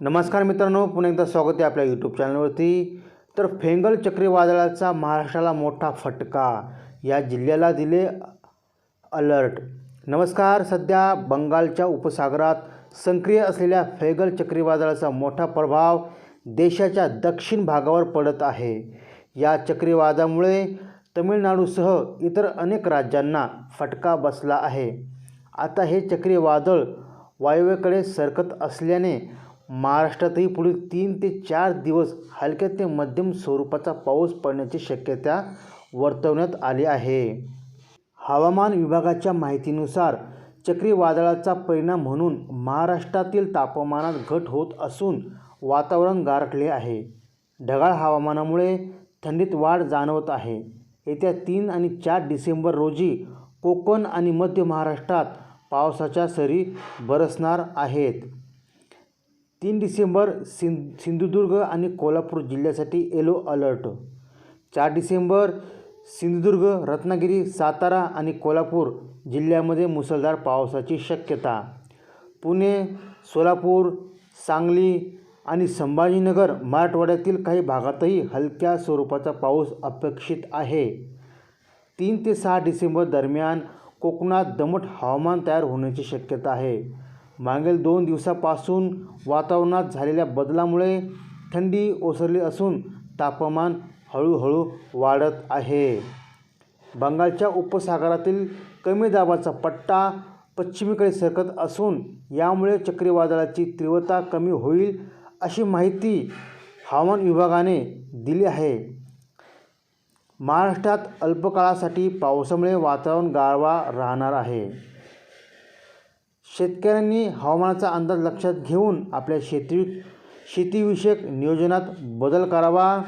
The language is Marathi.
नमस्कार मित्रांनो पुन्हा एकदा स्वागत आहे आपल्या यूट्यूब चॅनलवरती तर फेंगल चक्रीवादळाचा महाराष्ट्राला मोठा फटका या जिल्ह्याला दिले अलर्ट नमस्कार सध्या बंगालच्या उपसागरात सक्रिय असलेल्या फेगल चक्रीवादळाचा मोठा प्रभाव देशाच्या दक्षिण भागावर पडत आहे. या चक्रीवादामुळे तमिळनाडूसह इतर अनेक राज्यांना फटका बसला आहे. आता हे चक्रीवादळ वायव्येकडे सरकत असल्याने महाराष्ट्रातही पुढील तीन ते चार दिवस हलक्या ते मध्यम स्वरूपाचा पाऊस पडण्याची शक्यता वर्तवण्यात आली आहे. हवामान विभागाच्या माहितीनुसार चक्रीवादळाचा परिणाम म्हणून महाराष्ट्रातील तापमानात घट होत असून वातावरण गारठले आहे. ढगाळ हवामानामुळे थंडीत वाढ जाणवत आहे. येत्या तीन आणि चार डिसेंबर रोजी कोकण आणि मध्य महाराष्ट्रात पावसाच्या सरी बरसणार आहेत. तीन डिसेंबर सिं सिंधुदुर्ग आणि कोल्हापूर जिल्ह्यासाठी येलो अलर्ट. चार डिसेंबर सिंधुदुर्ग रत्नागिरी सातारा आणि कोल्हापूर जिल्ह्यामध्ये मुसळधार पावसाची शक्यता. पुणे सोलापूर सांगली आणि संभाजीनगर मराठवाड्यातील काही भागातही हलक्या स्वरूपाचा पाऊस अपेक्षित आहे. तीन ते सहा डिसेंबर दरम्यान कोकणात दमट हवामान तयार होण्याची शक्यता आहे. मागील दोन दिवसापासून वातावरणात झालेल्या बदलामुळे थंडी ओसरली असून तापमान हळूहळू वाढत आहे. बंगालच्या उपसागरातील कमी दाबाचा पट्टा पश्चिमेकडे सरकत असून यामुळे चक्रीवादळाची तीव्रता कमी होईल अशी माहिती हवामान विभागाने दिली आहे. महाराष्ट्रात अल्पकाळासाठी पावसामुळे वातावरण गारवा राहणार आहे. शेतकऱ्यांनी हवामानाचा अंदाज लक्षात घेऊन आपल्या शेती शेतीविषयक नियोजनात बदल करावा.